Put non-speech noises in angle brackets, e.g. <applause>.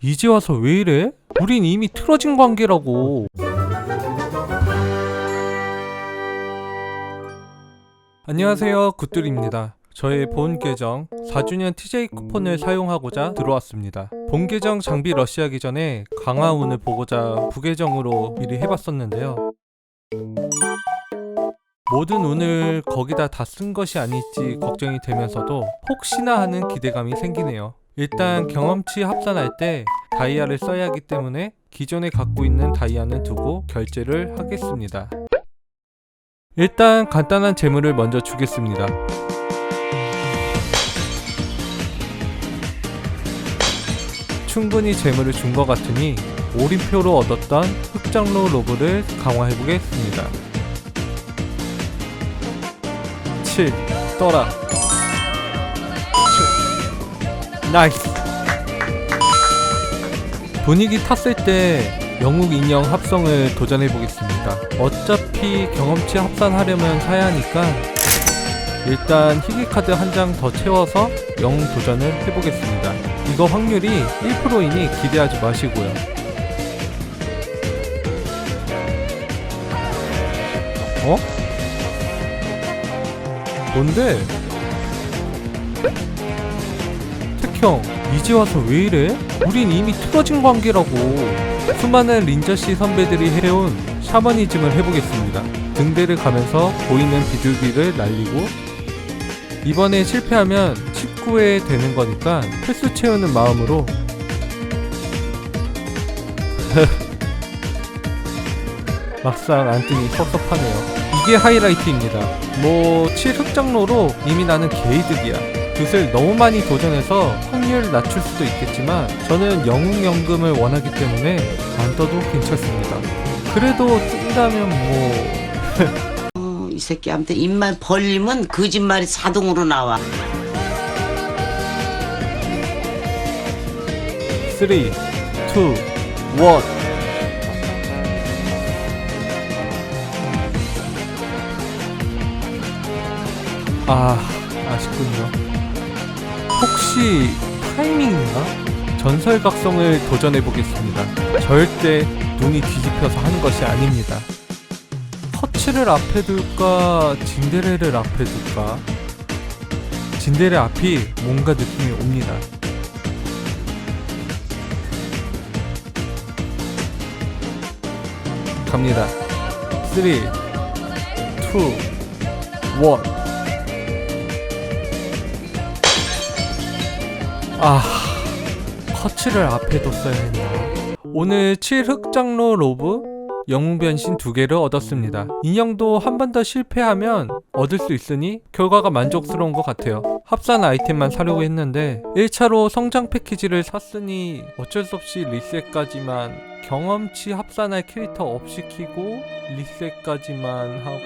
이제 와서 왜 이래? 우린 이미 틀어진 관계라고. 안녕하세요, 굿들입니다. 저의 본 계정 4주년 TJ 쿠폰을 사용하고자 들어왔습니다. 본 계정 장비 러시하기 전에 강화운을 보고자 부계정으로 미리 해봤었는데요. 모든 운을 거기다 다 쓴 것이 아닐지 걱정이 되면서도 혹시나 하는 기대감이 생기네요. 일단 경험치 합산할 때 다이아를 써야 하기 때문에 기존에 갖고 있는 다이아는 두고 결제를 하겠습니다. 일단 간단한 재물을 먼저 주겠습니다. 충분히 재물을 준 것 같으니 올인표로 얻었던 흑장로 로브를 강화해 보겠습니다. 7 떠라 나이스 분위기 탔을 때 영웅 인형 합성을 도전해 보겠습니다 어차피 경험치 합산하려면 사야 하니까 일단 희귀 카드 한 장 더 채워서 영웅 도전을 해보겠습니다 이거 확률이 1%이니 기대하지 마시고요 어? 뭔데? 택형 이제 와서 왜 이래? 우린 이미 틀어진 관계라고 수많은 린저씨 선배들이 해온 샤머니즘을 해보겠습니다 등대를 가면서 보이는 비둘기를 날리고 이번에 실패하면 19회 되는 거니까 횟수 채우는 마음으로 <laughs> 막상 안 뜨니 섭섭하네요 이게 하이라이트입니다. 뭐 7흑장로로 이미 나는 개이득이야. 굿을 너무 많이 도전해서 확률을 낮출 수도 있겠지만 저는 영웅연금을 원하기 때문에 안 떠도 괜찮습니다. 그래도 뜬다면 뭐 <laughs> 어, 이 새끼한테 입만 벌리면 거짓말이 자동으로 나와. 3, 2, 1 아, 아쉽군요. 혹시 타이밍인가? 전설각성을 도전해 보겠습니다. 절대 눈이 뒤집혀서 하는 것이 아닙니다. 커츠를 앞에 둘까, 진데레를 앞에 둘까? 진데레 앞이 뭔가 느낌이 옵니다. 갑니다. 3, 2, 1 아, 커츠를 앞에 뒀어야 했나. 오늘 7흑장로 로브 영웅 변신 두 개를 얻었습니다. 인형도 한 번 더 실패하면 얻을 수 있으니 결과가 만족스러운 것 같아요. 합산 아이템만 사려고 했는데 1차로 성장 패키지를 샀으니 어쩔 수 없이 리셋까지만 경험치 합산할 캐릭터 없이 키고 리셋까지만 하고